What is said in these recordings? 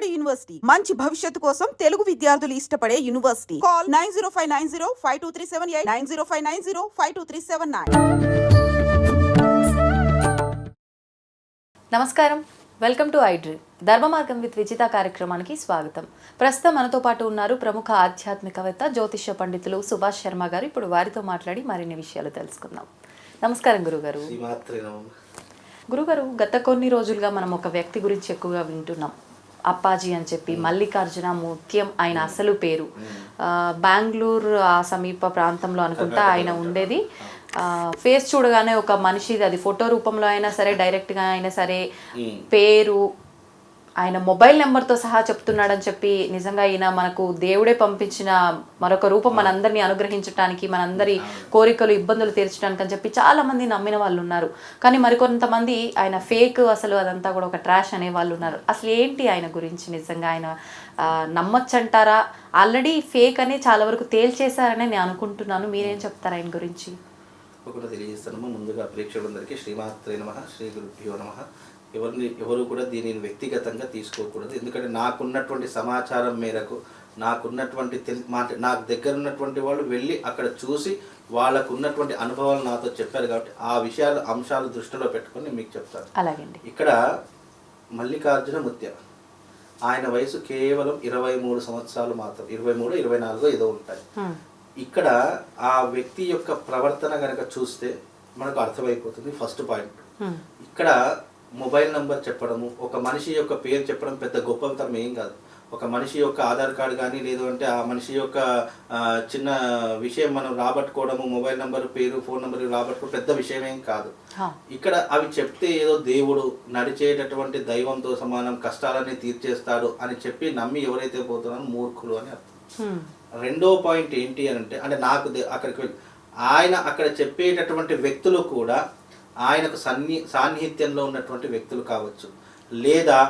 Vijayawada university. మంచి భవిష్యత్తు కోసం తెలుగు విద్యార్థులు ఇష్టపడే university. Call nine zero five nine zero five two three seven eight nine zero five nine zero five two three seven nine. నమస్కారం. Welcome to ఐడ్రీ ధర్మ మార్గం విత్ విజిత కార్యక్రమానికి స్వాగతం. ప్రస్తుతం మనతో పాటు ఉన్నారు ప్రముఖ ఆధ్యాత్మికవేత్త జ్యోతిష్య పండితులు సుభాష్ శర్మ గారు. ఇప్పుడు వారితో మాట్లాడి మరిన్ని విషయాలు తెలుసుకుందాం. నమస్కారం గురుగారు. గురుగారు గత కొన్ని రోజులుగా మనం ఒక వ్యక్తి గురించి ఎక్కువగా వింటున్నాం. అప్పాజీ అని చెప్పి మల్లికార్జున ముత్యం ఆయన అసలు పేరు. ఆ, బెంగళూరు ఆ సమీప ప్రాంతంలో అనుకుంటా ఆయన ఉండేది. ఆ, ఫేస్ చూడగానే ఒక మనిషిది అది ఫోటో రూపంలో అయినా సరే డైరెక్ట్గా అయినా సరే పేరు ఆయన మొబైల్ నెంబర్తో సహా చెప్తున్నాడని చెప్పి నిజంగా ఈయన మనకు దేవుడే పంపించిన మరొక రూపం మనందరినీ అనుగ్రహించడానికి మనందరి కోరికలు ఇబ్బందులు తీర్చడానికి అని చెప్పి చాలా మంది నమ్మిన వాళ్ళు ఉన్నారు కానీ మరికొంతమంది ఆయన ఫేక్ అసలు అదంతా కూడా ఒక ట్రాష్ అనే వాళ్ళు ఉన్నారు అసలు ఏంటి ఆయన గురించి నిజంగా ఆయన నమ్మొచ్చంటారా? ఆల్రెడీ ఫేక్ అని చాలా వరకు తేల్చేశారని నేను అనుకుంటున్నాను. మీరేం చెప్తారు ఆయన గురించి? ఒకటి తెలియజేస్తాను. ముందుగా ప్రేక్షకులందరికీ శ్రీమాత్రే నమ శ్రీ గురుభ్యో నమ. ఎవరిని ఎవరు కూడా దీనిని వ్యక్తిగతంగా తీసుకోకూడదు. ఎందుకంటే నాకున్నటువంటి సమాచారం మేరకు నాకున్నటువంటి తెలి మా నాకు దగ్గర ఉన్నటువంటి వాళ్ళు వెళ్ళి అక్కడ చూసి వాళ్ళకు ఉన్నటువంటి అనుభవాలు నాతో చెప్పారు కాబట్టి ఆ విషయాలు అంశాలు దృష్టిలో పెట్టుకొని మీకు చెప్తాను. అలాగండి. ఇక్కడ మల్లికార్జున ముత్య. ఆయన వయసు కేవలం ఇరవై మూడు సంవత్సరాలు మాత్రం ఇరవై మూడు ఇరవై నాలుగు ఏదో ఉంటాయి. ఇక్కడ ఆ వ్యక్తి యొక్క ప్రవర్తన కనుక చూస్తే మనకు అర్థమైపోతుంది ఫస్ట్ పాయింట్. ఇక్కడ మొబైల్ నంబర్ చెప్పడము ఒక మనిషి యొక్క పేరు చెప్పడం పెద్ద గొప్పతనం ఏం కాదు ఒక మనిషి యొక్క ఆధార్ కార్డు కానీ లేదు అంటే ఆ మనిషి యొక్క చిన్న విషయం మనం రాబట్టుకోవడము మొబైల్ నంబర్ పేరు ఫోన్ నెంబర్ రాబట్టుకోవడం పెద్ద విషయం ఏం కాదు. ఇక్కడ అవి చెప్తే ఏదో దేవుడు నడిచేటటువంటి దైవంతో సమానం కష్టాలన్నీ తీర్చేస్తాడు అని చెప్పి నమ్మి ఎవరైతే పోతున్నారో మూర్ఖులు అని అర్థం. రెండో పాయింట్ ఏంటి అని అంటే అంటే నాకు అక్కడికి ఆయన అక్కడ చెప్పేటటువంటి వ్యక్తులు కూడా ఆయనకు సన్ని సాన్నిహిత్యంలో ఉన్నటువంటి వ్యక్తులు కావచ్చు. లేదా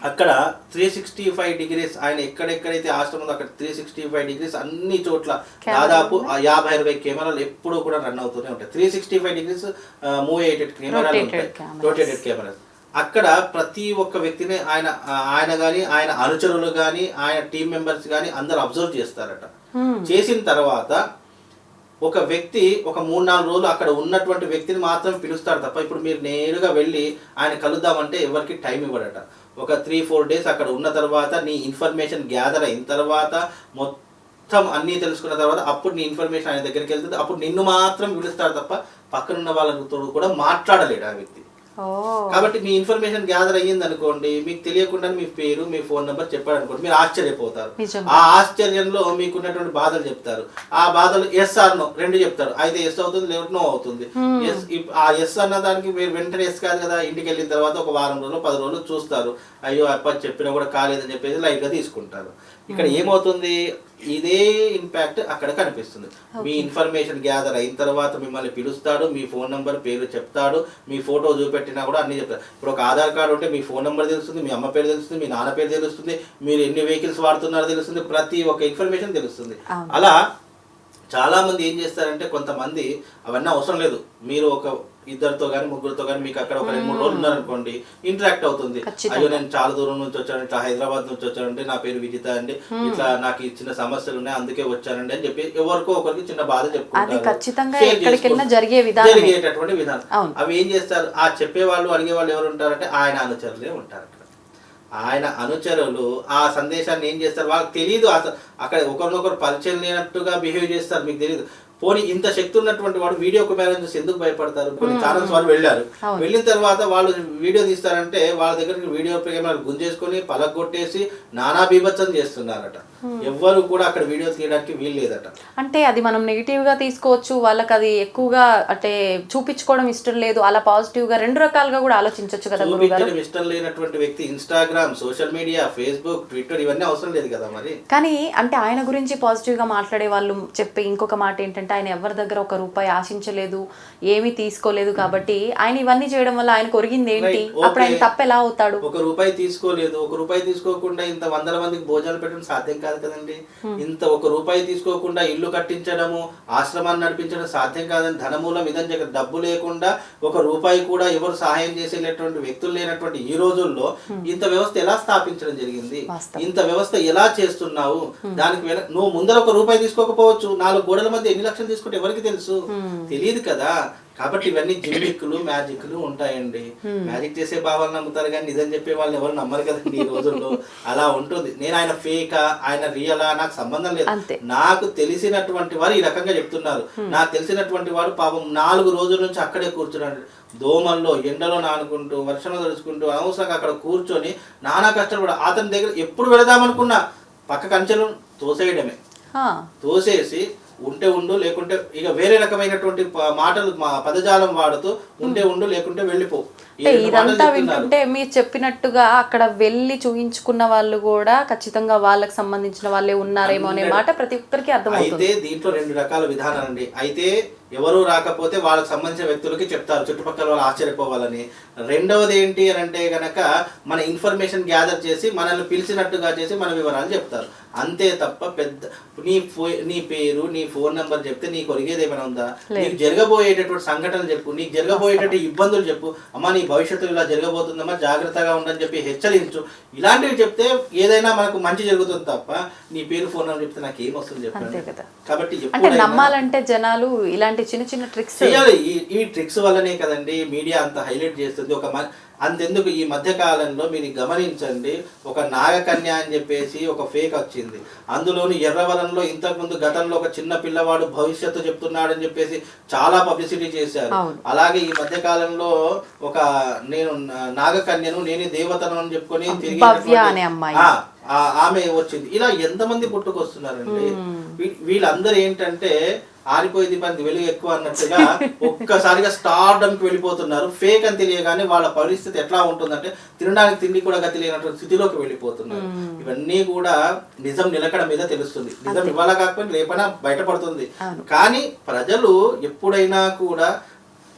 అక్కడ త్రీ సిక్స్టీ ఫైవ్ డిగ్రీస్ ఆయన ఎక్కడెక్కడైతే ఆశ్రమం ఉందో అక్కడ త్రీ సిక్స్టీ ఫైవ్ డిగ్రీస్ అన్ని చోట్ల దాదాపు ఆ యాభై అరవై కెమెరాలు ఎప్పుడూ కూడా రన్ అవుతూనే ఉంటాయి. Three sixty five degrees move అయ్యేటట్టు కెమెరాలు ఉంటాయి. Rotated cameras. అక్కడ ప్రతి ఒక్క వ్యక్తిని ఆయన ఆయన కానీ ఆయన అనుచరులు కానీ ఆయన టీం మెంబర్స్ కానీ అందరు అబ్జర్వ్ చేస్తారట. చేసిన తర్వాత ఒక వ్యక్తి ఒక మూడు నాలుగు రోజులు అక్కడ ఉన్నటువంటి వ్యక్తిని మాత్రం పిలుస్తాడు తప్ప ఇప్పుడు మీరు నేరుగా వెళ్ళి ఆయన కలుద్దామంటే ఎవరికి టైం ఇవ్వడట. ఒక త్రీ ఫోర్ డేస్ అక్కడ ఉన్న తర్వాత నీ ఇన్ఫర్మేషన్ గ్యాదర్ అయిన తర్వాత మొత్తం అన్నీ తెలుసుకున్న తర్వాత అప్పుడు నీ ఇన్ఫర్మేషన్ ఆయన దగ్గరికి వెళ్తుంది. అప్పుడు నిన్ను మాత్రం పిలుస్తాడు తప్ప పక్కనున్న వాళ్ళతో కూడా మాట్లాడలేడు ఆ వ్యక్తి. కాబట్టి మీ ఇన్ఫర్మేషన్ గ్యాదర్ అయ్యింది అనుకోండి మీకు తెలియకుండా మీ పేరు మీ ఫోన్ నెంబర్ చెప్పాడు అనుకోండి మీరు ఆశ్చర్యపోతారు. ఆ ఆశ్చర్యంలో మీకున్నటువంటి బాధలు చెప్తారు. ఆ బాధలు ఎస్ ఆర్ నో రెండు చెప్తారు. అయితే ఎస్ అవుతుంది లేకపోతే నో అవుతుంది. ఎస్ ఆ ఎస్ అన్న దానికి మీరు వెంటనే ఎస్ కాదు కదా ఇంటికి వెళ్ళిన తర్వాత ఒక వారం రోజులు పది రోజులు చూస్తారు. అయ్యో అప్ప చెప్పినా కూడా కాలేదని చెప్పేసి లైట్గా తీసుకుంటారు. ఇక్కడ ఏమవుతుంది? ఇదే ఇంపాక్ట్ అక్కడ కనిపిస్తుంది. మీ ఇన్ఫర్మేషన్ గ్యాదర్ అయిన తర్వాత మిమ్మల్ని పిలుస్తాడు మీ ఫోన్ నెంబర్ పేరు చెప్తాడు మీ ఫోటో చూపెట్టినా కూడా అన్ని చెప్తారు ఇప్పుడు ఒక ఆధార్ కార్డు ఉంటే మీ ఫోన్ నెంబర్ తెలుస్తుంది మీ అమ్మ పేరు తెలుస్తుంది మీ నాన్న పేరు తెలుస్తుంది మీరు ఎన్ని వెహికల్స్ వాడుతున్నారో తెలుస్తుంది ప్రతి ఒక్క ఇన్ఫర్మేషన్ తెలుస్తుంది. అలా చాలా మంది ఏం చేస్తారంటే కొంతమంది అవన్నీ అవసరం లేదు. మీరు ఒక ఇద్దరితో కానీ ముగ్గురితో కానీ మీకు అక్కడ ఒక రెండు మూడు రోజులు ఉన్నారనుకోండి ఇంటరాక్ట్ అవుతుంది. అయ్యో నేను చాలా దూరం నుంచి వచ్చాను ఇట్లా హైదరాబాద్ నుంచి వచ్చానంటే నా పేరు విజిత అండి ఇట్లా నాకు చిన్న సమస్యలు ఉన్నాయి అందుకే వచ్చానండి అని చెప్పి ఎవరికో ఒకరికి చిన్న బాధ చెప్పుకుంటారు. జరిగేటటువంటి విధానం. అవి ఏం చేస్తారు? ఆ చెప్పేవాళ్ళు అడిగేవాళ్ళు ఎవరు ఉంటారంటే ఆయన అనుచరులే ఉంటారు ఆయన అనుచరులు ఆ సందేశాన్ని ఏం చేస్తారు? వాళ్ళకి తెలియదు అసలు అక్కడ ఒకరినొకరు పరిచయం లేనట్టుగా బిహేవ్ చేస్తారు మీకు తెలియదు పోనీ ఇంత శక్తి ఉన్నటువంటి వాడు వీడియో కెమెరా చూసి ఎందుకు భయపడతారు? కొన్ని ఛానల్స్ వాళ్ళు వెళ్ళారు. వెళ్ళిన తర్వాత వాళ్ళు వీడియో తీస్తారంటే వాళ్ళ దగ్గరికి వీడియో కెమెరాలు గుంజేసుకొని పలగొట్టేసి నానా బీభత్సం చేస్తున్నారట. ఎవ్వరు కూడా అక్కడ వీడియో తీయడానికి వీలు లేదట. అంటే అది మనం నెగిటివ్గా తీసుకోవచ్చు వాళ్ళకి అది ఎక్కువగా అంటే చూపించుకోవడం ఇష్టం లేదు అలా పాజిటివ్గా రెండు రకాలుగా కూడా ఆలోచించవచ్చు కదా చూపించడం ఇష్టం లేనటువంటి వ్యక్తి Instagram social media Facebook Twitter ఇవన్నీ అవసరం లేదు కదా మరి? కానీ అంటే ఆయన గురించి పాజిటివ్గా మాట్లాడే వాళ్ళు చెప్పే ఇంకొక మాట ఏంటంటే ఆయన ఎవరి దగ్గర ఒక రూపాయి ఆశించలేదు ఏమీ తీసుకోలేదు కాబట్టి ఆయన ఇవన్నీ చేయడం వల్ల ఆయన కొరిగింది ఏంటి? అప్పుడు ఆయన. తప్పు ఎలా అవుతాడు? ఒక రూపాయి తీసుకోలేదు ఒక రూపాయి తీసుకోకుండా ఇంత వందల మందికి భోజనాలు పెట్టడం సాధ్యం కాదు? కాదు కదండి. ఇంత ఒక రూపాయి తీసుకోకుండా ఇల్లు కట్టించడము ఆశ్రమాన్ని నడిపించడం సాధ్యం కాదని ధనమూలం ఇదని చెప్పి డబ్బు లేకుండా ఒక రూపాయి కూడా ఎవరు సహాయం చేసేటటువంటి వ్యక్తులు లేనటువంటి ఈ రోజుల్లో ఇంత వ్యవస్థ ఎలా స్థాపించడం జరిగింది. ఇంత వ్యవస్థ ఎలా చేస్తున్నావు? దానికి నువ్వు ముందర ఒక రూపాయి తీసుకోకపోవచ్చు నాలుగు గోడల మధ్య ఎన్ని లక్షలు తీసుకుంటే ఎవరికి తెలుసు? తెలియదు కదా. కాబట్టి ఇవన్నీ జిమ్మిక్కులు మ్యాజిక్లు ఉంటాయండి. మ్యాజిక్ చేసే భావాలు నమ్ముతారు కానీ నిజం చెప్పే వాళ్ళు ఎవరు నమ్మరు కదండి ఈ రోజుల్లో. అలా ఉంటుంది. నేను ఆయన ఫేకా ఆయన రియలా నాకు సంబంధం లేదు. నాకు తెలిసినటువంటి వారు ఈ రకంగా చెప్తున్నారు. నాకు తెలిసినటువంటి వాడు పాపం నాలుగు రోజుల నుంచి అక్కడే కూర్చున్నాడు. దోమల్లో ఎండలో నానుకుంటూ వర్షంలో తడుచుకుంటూ అనవసరంగా అక్కడ కూర్చొని నానా కష్టపడు అతని దగ్గర ఎప్పుడు వెళదామనుకున్నా పక్క కంచెలు తోసేయడమే. తోసేసి ఉంటే ఉండు లేకుంటే ఇక వేరే రకమైనటువంటి మాటలు మా పదజాలం వాడుతూ ఉంటే ఉండు లేకుంటే వెళ్ళిపో. ఇదంతా. వింటుంటే మీరు చెప్పినట్టుగా అక్కడ వెళ్ళి చూయించుకున్న వాళ్ళు కూడా ఖచ్చితంగా వాళ్ళకి సంబంధించిన వాళ్ళే ఉన్నారేమో అనే మాట ప్రతి ఒక్కరికి అర్థమవుతుంది. అయితే దీంట్లో రెండు రకాల విధానాలు అండి అయితే ఎవరు రాకపోతే వాళ్ళకి సంబంధించిన వ్యక్తులకి చెప్తారు చుట్టుపక్కల వాళ్ళు ఆశ్చర్యపోవాలని. రెండవది ఏంటి అని అంటే గనక మన ఇన్ఫర్మేషన్ గ్యాదర్ చేసి మనల్ని పిలిచినట్టుగా చేసి మన వివరాలు చెప్తారు. అంతే తప్ప పెద్ద నీ నీ పేరు నీ ఫోన్ నెంబర్ చెప్తే నీకు ఒరిగేది ఏమైనా ఉందా? నీకు జరగబోయేటటువంటి సంఘటనలు చెప్పు నీకు జరగబోయేటటువంటి ఇబ్బందులు చెప్పు. అమ్మా నీ భవిష్యత్తులో ఇలా జరగబోతుందమ్మా జాగ్రత్తగా ఉండని చెప్పి హెచ్చరించు. ఇలాంటివి చెప్తే ఏదైనా మనకు మంచి జరుగుతుంది తప్ప నీ పేరు ఫోన్ నెంబర్ చెప్తే నాకు ఏం వస్తుంది అంతే చెప్పండి కాబట్టి అంటే నమ్మాలంటే జనాలు ఇలాంటి చిన్న చిన్న ట్రిక్స్ ఈ ట్రిక్స్ వల్లనే కదండి మీడియా అంత హైలైట్ చేస్తుంది. ఒక అంతెందుకు ఈ మధ్య కాలంలో మీరు గమనించండి. ఒక నాగకన్య అని చెప్పేసి ఒక ఫేక్ వచ్చింది. అందులోని ఎర్రవరంలో ఇంతకుముందు గతంలో ఒక చిన్న పిల్లవాడు భవిష్యత్తు చెప్తున్నాడని చెప్పేసి చాలా పబ్లిసిటీ చేశారు. అలాగే ఈ మధ్య కాలంలో ఒక నేను నాగకన్యను నేనే దేవతను అని చెప్పుకొని తిరిగి. ఆమె వచ్చింది ఇలా ఎంతమంది పుట్టుకొస్తున్నారండి? వీళ్ళందరూ ఏంటంటే ఆరిపోయి దీపానికి వెలుగు ఎక్కువ అన్నట్టుగా ఒక్కసారిగా స్టార్డమ్కి వెళ్ళిపోతున్నారు. ఫేక్ అని తెలియగానే వాళ్ళ పరిస్థితి ఎట్లా ఉంటుందంటే తినడానికి తిండి కూడా గతి లేనటువంటి స్థితిలోకి వెళ్ళిపోతున్నారు. ఇవన్నీ కూడా నిజం నిలకడ మీద తెలుస్తుంది. నిజం ఇవాళ కాకపోతే రేపైనా బయటపడుతుంది. కానీ ప్రజలు ఎప్పుడైనా కూడా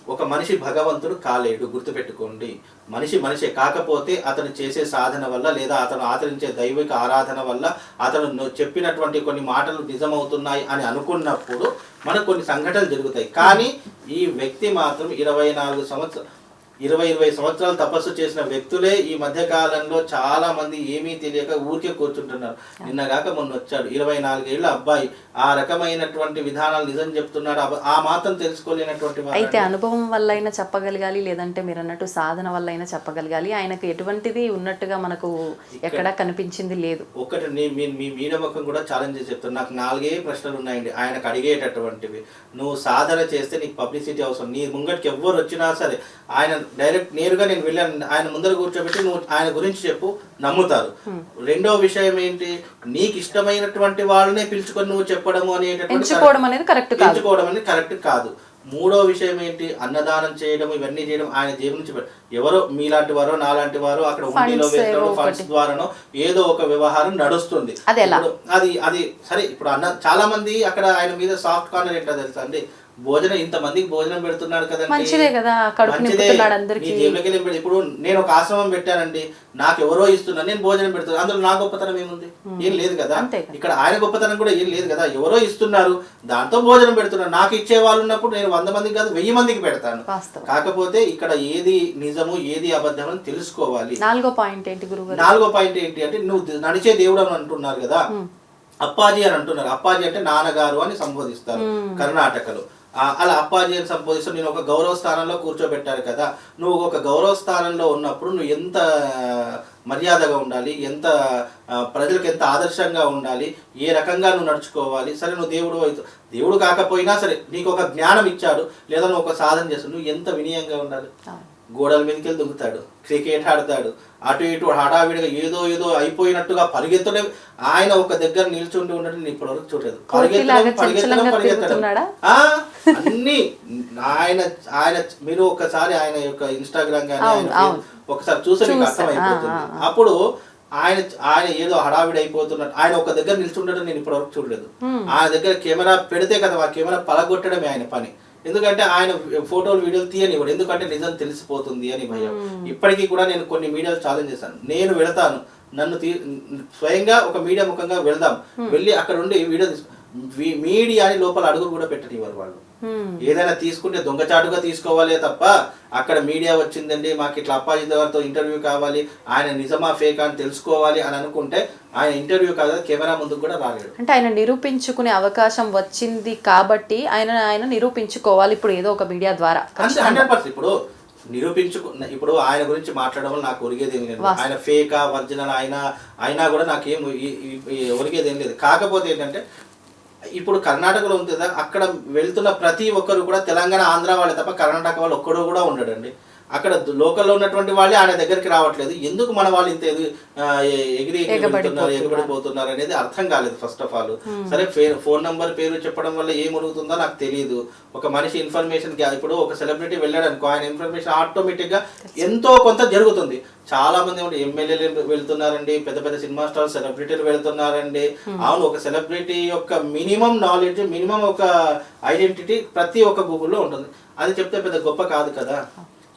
ఒక మనిషి భగవంతుడు కాలేడు గుర్తుపెట్టుకోండి. మనిషి మనిషే కాకపోతే అతను చేసే సాధన వల్ల లేదా అతను ఆచరించే దైవిక ఆరాధన వల్ల అతను చెప్పినటువంటి కొన్ని మాటలు నిజమవుతున్నాయి అని అనుకున్నప్పుడు మనకు కొన్ని సంఘటనలు జరుగుతాయి. కానీ ఈ వ్యక్తి మాత్రం ఇరవై నాలుగు సంవత్సరాలు ఇరవై ఇరవై సంవత్సరాలు తపస్సు చేసిన వ్యక్తులే ఈ మధ్య కాలంలో చాలా మంది ఏమీ తెలియక ఊరికే కూర్చుంటున్నారు. నిన్నగాక మొన్న వచ్చాడు. ఇరవై నాలుగేళ్ళ అబ్బాయి. ఆ రకమైనటువంటి విధానాలు నిజం చెప్తున్నాడు. ఆ- మాత్రం తెలుసుకోలేనటువంటి అయితే అనుభవం వల్ల అయినా చెప్పగలగాలి లేదంటే మీరు అన్నట్టు సాధన వల్ల అయినా చెప్పగలగాలి. ఆయనకు ఎటువంటిది ఉన్నట్టుగా మనకు ఎక్కడా కనిపించింది లేదు. ఒకటి మీ మీడియా ముఖం కూడా ఛాలెంజ్ చేసి చెప్తాను నాకు నాలుగే ప్రశ్నలు ఉన్నాయండి. ఆయనకు అడిగేటటువంటివి. నువ్వు సాధన చేస్తే నీకు పబ్లిసిటీ అవసరం. నీ ముంగటికి ఎవ్వరు వచ్చినా సరే ఆయన డైరెక్ట్ నేరుగా నేను వెళ్ళాను. ఆయన ముందర కూర్చోబెట్టి నువ్వు ఆయన గురించి చెప్పు నమ్ముతారు. రెండో విషయం ఏంటి? నీకు ఇష్టమైనటువంటి వాళ్ళనే పిలుచుకొని నువ్వు చెప్పడము అనేటటువంటి ఎంచుకోవడం అనేది కరెక్ట్ ఎంచుకోవడం అనేది కరెక్ట్ కాదు. మూడో విషయం ఏంటి? అన్నదానం చేయడం ఇవన్నీ చేయడం ఆయన జేబు నుంచి ఎవరో మీలాంటి వారో నాలాంటి వారో అక్కడ ఉండిలో వేస్తారో ఫండ్స్. ద్వారానో ఏదో ఒక వ్యవహారం నడుస్తుంది. అది అది సరే ఇప్పుడు అన్న చాలా మంది అక్కడ ఆయన మీద సాఫ్ట్ కార్నర్ ఏంటో తెలుసా అండి? భోజనం ఇంత మందికి భోజనం పెడుతున్నాడు కదండి. మంచిదే కదా, కడుపు మంచిదే. నింపుతున్నాడు అందరికీ. జేబులోకి ఇప్పుడు నేను ఒక ఆశ్రమం పెట్టానండి. నాకు ఎవరో ఇస్తున్నా నేను భోజనం పెడుతున్నాను అందులో నా గొప్పతనం ఏముంది? ఏం లేదు కదా. ఇక్కడ ఆయన గొప్పతనం కూడా ఏం లేదు కదా. ఎవరో ఇస్తున్నారు దాంతో భోజనం పెడుతున్నారు. నాకు ఇచ్చే వాళ్ళు ఉన్నప్పుడు నేను వంద మందికి కాదు వెయ్యి మందికి పెడతాను. కాకపోతే ఇక్కడ ఏది నిజము ఏది అబద్ధం అని తెలుసుకోవాలి. నాలుగో పాయింట్ ఏంటి గురువు నాలుగో పాయింట్ ఏంటి అంటే నువ్వు నడిచే దేవుడు అని అంటున్నారు కదా. అప్పాజీ అని అంటున్నారు. అప్పాజీ అంటే నాన్నగారు అని సంబోధిస్తారు కర్ణాటకలో. అలా అప్పాజీ అని సంబోధిస్తూ నేను ఒక గౌరవ స్థానంలో కూర్చోబెట్టారు కదా. నువ్వు ఒక గౌరవ స్థానంలో ఉన్నప్పుడు నువ్వు ఎంత మర్యాదగా ఉండాలి? ఎంత ప్రజలకు ఎంత ఆదర్శంగా ఉండాలి? ఏ రకంగా నువ్వు నడుచుకోవాలి? సరే నువ్వు దేవుడు అయితే దేవుడు కాకపోయినా సరే నీకు ఒక జ్ఞానం ఇచ్చాడు లేదా నువ్వు ఒక సాధన చేస్తావు నువ్వు ఎంత వినయంగా ఉండాలి? గోడల మీదకి వెళ్ళి దుంకుతాడు క్రికెట్ ఆడతాడు. అటు ఇటు హడావిడిగా ఏదో ఏదో అయిపోయినట్టుగా పరిగెత్తడం ఆయన ఒక దగ్గర నిల్చుండి ఉండడం నేను ఇప్పటివరకు చూడలేదు. పరిగెత్తడం పరిగెత్తడం అన్ని ఆయన ఆయన మీరు ఒకసారి ఆయన యొక్క ఇన్స్టాగ్రామ్ కానీ. ఒకసారి చూస్తే మీకు చూసా, అర్థమైపోతుంది. అప్పుడు ఆయన ఆయన ఏదో హడావిడి అయిపోతున్నట్టు ఆయన ఒక దగ్గర నిల్చుండడం నేను ఇప్పటివరకు చూడలేదు. ఆయన దగ్గర కెమెరా పెడితే కదా ఆ కెమెరా పలగొట్టడమే ఆయన పని. ఎందుకంటే ఆయన ఫోటోలు వీడియోలు తీయనివ్వడు. ఎందుకంటే నిజం తెలిసిపోతుంది అని భయం. ఇప్పటికీ కూడా నేను కొన్ని వీడియోలు ఛాలెంజ్ చేశాను. నేను వెళతాను. నన్ను స్వయంగా ఒక మీడియా ముఖంగా వెళ్దాం. వెళ్ళి అక్కడ ఉండి వీడియో తీసు వీ- మీడియాని లోపల అడుగు కూడా పెట్టనివ్వరు వాళ్ళు. ఏదైనా తీసుకుంటే దొంగచాటుగా తీసుకోవాలే తప్ప అక్కడ మీడియా వచ్చిందండి మాకు ఇట్లా అప్పాజీ గారితో ఇంటర్వ్యూ కావాలి ఆయన నిజమా ఫేక్ అని తెలుసుకోవాలి అని అనుకుంటే ఆయన ఇంటర్వ్యూ కాదు కెమెరా ముందుకు కూడా రాలేడు. అంటే ఆయన నిరూపించుకునే అవకాశం వచ్చింది కాబట్టి ఆయన ఆయన నిరూపించుకోవాలి ఇప్పుడు ఏదో ఒక మీడియా ద్వారా. Hundred percent. ఇప్పుడు నిరూపించుకు ఇప్పుడు ఆయన గురించి మాట్లాడడం వల్ల నాకు ఒరిగేది లేదు. ఆయన ఫేకా ఒరిజినల్ ఆయన అయినా కూడా నాకేం ఒరిగేది లేదు. కాకపోతే ఏంటంటే ఇప్పుడు కర్ణాటకలో ఉంది కదా అక్కడ వెళ్తున్న ప్రతి ఒక్కరు కూడా తెలంగాణ ఆంధ్ర వాళ్ళే తప్ప కర్ణాటక వాళ్ళు ఒక్కడు కూడా ఉండడండి. అక్కడ లోకల్లో ఉన్నటువంటి వాళ్ళే ఆయన దగ్గరికి రావట్లేదు. ఎందుకు మన వాళ్ళు ఇంత ఎగిరి ఎగిరి వెళ్తున్నారు ఎగబడిపోతున్నారు అనేది అర్థం కాలేదు ఫస్ట్ ఆఫ్ ఆల్ సరే ఫోన్ నంబర్ పేరు చెప్పడం వల్ల ఏం ఉరుగుతుందో నాకు తెలియదు ఒక మనిషి ఇన్ఫర్మేషన్ ఇప్పుడు ఒక సెలబ్రిటీ వెళ్ళాడు అనుకో ఆయన ఇన్ఫర్మేషన్ ఆటోమేటిక్గా ఎంతో కొంత జరుగుతుంది. చాలా మంది ఎమ్మెల్యేలు వెళ్తున్నారండి పెద్ద పెద్ద సినిమా స్టార్ సెలబ్రిటీలు వెళ్తున్నారండి. అవును ఒక సెలబ్రిటీ యొక్క మినిమం నాలెడ్జ్ మినిమం ఒక ఐడెంటిటీ ప్రతి ఒక్క గూగుల్లో ఉంటుంది. అది చెప్తే పెద్ద గొప్ప కాదు కదా.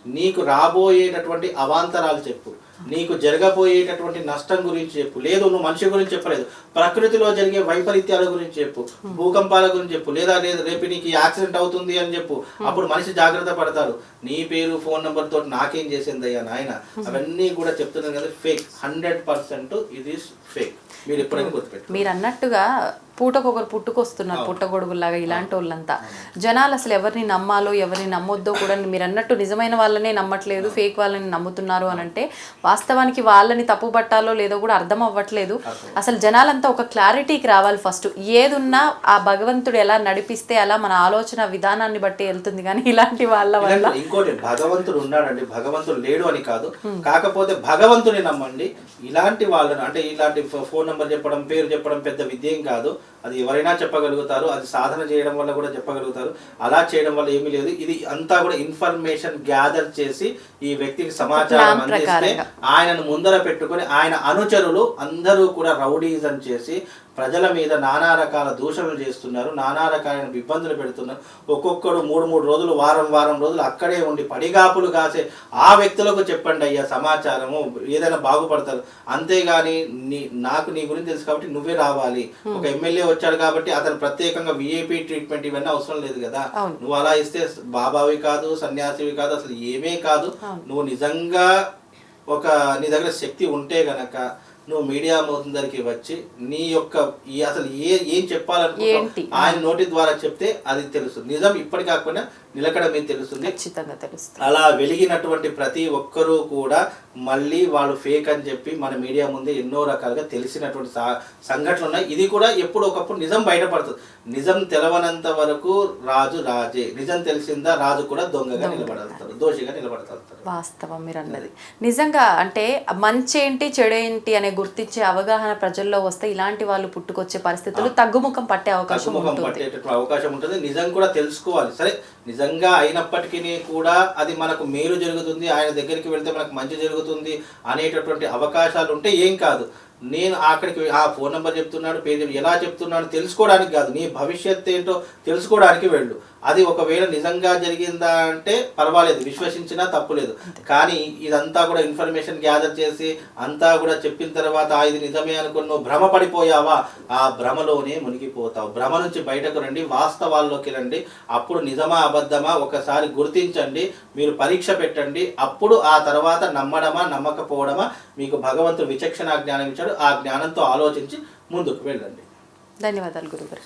నీకు రాబోయేటటువంటి అవాంతరాలు చెప్పు. నీకు జరగబోయేటటువంటి నష్టం గురించి చెప్పు. లేదు నువ్వు మనిషి గురించి చెప్పలేదు. ప్రకృతిలో జరిగే వైపరీత్యాల గురించి చెప్పు. భూకంపాల గురించి చెప్పు. లేదా లేదు రేపు నీకు యాక్సిడెంట్ అవుతుంది అని చెప్పు. అప్పుడు మనిషి జాగ్రత్త పడతారు నీ పేరు ఫోన్ నెంబర్ తోటి నాకేం చేసింది అయ్యా నాయన? అవన్నీ కూడా చెప్తున్నాను కదా ఫేక్ హండ్రెడ్ పర్సెంట్ ఇది ఫేక్ మీరు ఎప్పుడైనా గుర్తుపెట్టు మీరు అన్నట్టుగా పూటకొకరు పుట్టుకొస్తున్నారు పుట్టగొడుగులాగా ఇలాంటి వాళ్ళంతా జనాలు అసలు ఎవరిని నమ్మాలో ఎవరిని నమ్మొద్దో కూడా మీరు అన్నట్టు నిజమైన వాళ్ళనే నమ్మట్లేదు ఫేక్ వాళ్ళని నమ్ముతున్నారు అని అంటే వాస్తవానికి వాళ్ళని తప్పు పట్టాలో లేదో కూడా అర్థం అవ్వట్లేదు. అసలు జనాలంతా ఒక క్లారిటీకి రావాలి ఫస్ట్. ఏదున్నా ఆ భగవంతుడు ఎలా నడిపిస్తే అలా మన ఆలోచన విధానాన్ని బట్టి వెళ్తుంది కానీ ఇలాంటి వాళ్ళ వల్ల. ఇంకోటి భగవంతుడు ఉన్నాడండి భగవంతుడు లేడు అని కాదు. కాకపోతే భగవంతుని నమ్మండి. ఇలాంటి వాళ్ళను అంటే ఇలాంటి ఫోన్ నంబర్ చెప్పడం పేరు చెప్పడం పెద్ద విద్య ఏం కాదు. అది ఎవరైనా చెప్పగలుగుతారు అది సాధన చేయడం వల్ల కూడా చెప్పగలుగుతారు అలా చేయడం వల్ల ఏమీ లేదు ఇది అంతా కూడా ఇన్ఫర్మేషన్ గ్యాదర్ చేసి ఈ వ్యక్తికి సమాచారం అందిస్తే. ఆయనను ముందర పెట్టుకొని ఆయన అనుచరులు అందరూ కూడా రౌడీజం చేసి ప్రజల మీద నానా రకాల దూషణలు చేస్తున్నారు నానా రకాలైన ఇబ్బందులు పెడుతున్నారు. ఒక్కొక్కడు మూడు మూడు రోజులు వారం వారం రోజులు అక్కడే ఉండి పడిగాపులు కాసే ఆ వ్యక్తులకు చెప్పండి అయ్యా సమాచారము ఏదైనా బాగుపడతారు. అంతేగాని నీ నాకు నీ గురించి తెలుసు కాబట్టి నువ్వే రావాలి. ఒక ఎమ్మెల్యే వచ్చాడు కాబట్టి అతను ప్రత్యేకంగా విఐపి ట్రీట్మెంట్ ఇవన్నీ అవసరం లేదు కదా. నువ్వు అలా ఇస్తే బాబావి కాదు సన్యాసివి కాదు అసలు ఏమీ కాదు. నువ్వు నిజంగా ఒక నీ దగ్గర శక్తి ఉంటే గనక నువ్వు మీడియా ముందరికి వచ్చి నీ యొక్క ఈ అసలు ఏ ఏం? చెప్పాలనుకుంటున్నావు ఆయన నోటి ద్వారా చెప్తే అది తెలుస్తుంది నిజం ఇప్పటి కాకపోయినా నిలకడ మీద తెలుస్తుంది. ఖచ్చితంగా తెలుస్తుంది. అలా వెలిగినటువంటి ప్రతి ఒక్కరూ కూడా మళ్ళీ వాళ్ళు ఫేక్ అని చెప్పి మన మీడియా ముందే ఎన్నో రకాలుగా తెలిసినటువంటి సంఘటనలు ఉన్నాయి. ఇది కూడా ఎప్పుడు ఒకప్పుడు నిజం బయటపడుతుంది. నిజం తెలవనంత వరకు రాజు రాజే. నిజం తెలిసిందా రాజు కూడా దొంగగా నిలబడతారు దోషిగా నిలబడతారు వాస్తవం మీరు అన్నది. నిజంగా అంటే మంచి ఏంటి చెడు ఏంటి అనే గుర్తించే అవగాహన ప్రజల్లో వస్తే ఇలాంటి వాళ్ళు పుట్టుకొచ్చే పరిస్థితులు తగ్గుముఖం పట్టే అవకాశం పట్టేటటువంటి అవకాశం ఉంటుంది. నిజం కూడా తెలుసుకోవాలి. సరే నిజంగా అయినప్పటికీ కూడా అది మనకు మేలు జరుగుతుంది ఆయన దగ్గరికి వెళ్తే మనకు మంచి జరుగుతుంది అనేటటువంటి అవకాశాలు ఉంటే ఏం కాదు. నేను అక్కడికి ఆ ఫోన్ నెంబర్ చెప్తున్నాడు పేరు ఎలా చెప్తున్నాడు తెలుసుకోవడానికి కాదు. నీ భవిష్యత్ ఏంటో తెలుసుకోవడానికి వెళ్ళు. అది ఒకవేళ నిజంగా జరిగిందా అంటే పర్వాలేదు విశ్వసించినా తప్పులేదు కానీ ఇదంతా కూడా ఇన్ఫర్మేషన్ గ్యాదర్ చేసి అంతా కూడా చెప్పిన తర్వాత ఇది నిజమే అనుకుని నువ్వు భ్రమ పడిపోయావా ఆ భ్రమలోనే మునిగిపోతావు. భ్రమ నుంచి బయటకు రండి వాస్తవాల్లోకి రండి. అప్పుడు నిజమా అబద్ధమా ఒకసారి గుర్తించండి మీరు పరీక్ష పెట్టండి. అప్పుడు ఆ తర్వాత నమ్మడమా నమ్మకపోవడమా మీకు భగవంతుడు విచక్షణ జ్ఞానం ఇచ్చాడు. ఆ జ్ఞానంతో ఆలోచించి ముందుకు వెళ్ళండి. ధన్యవాదాలు గురుగారు.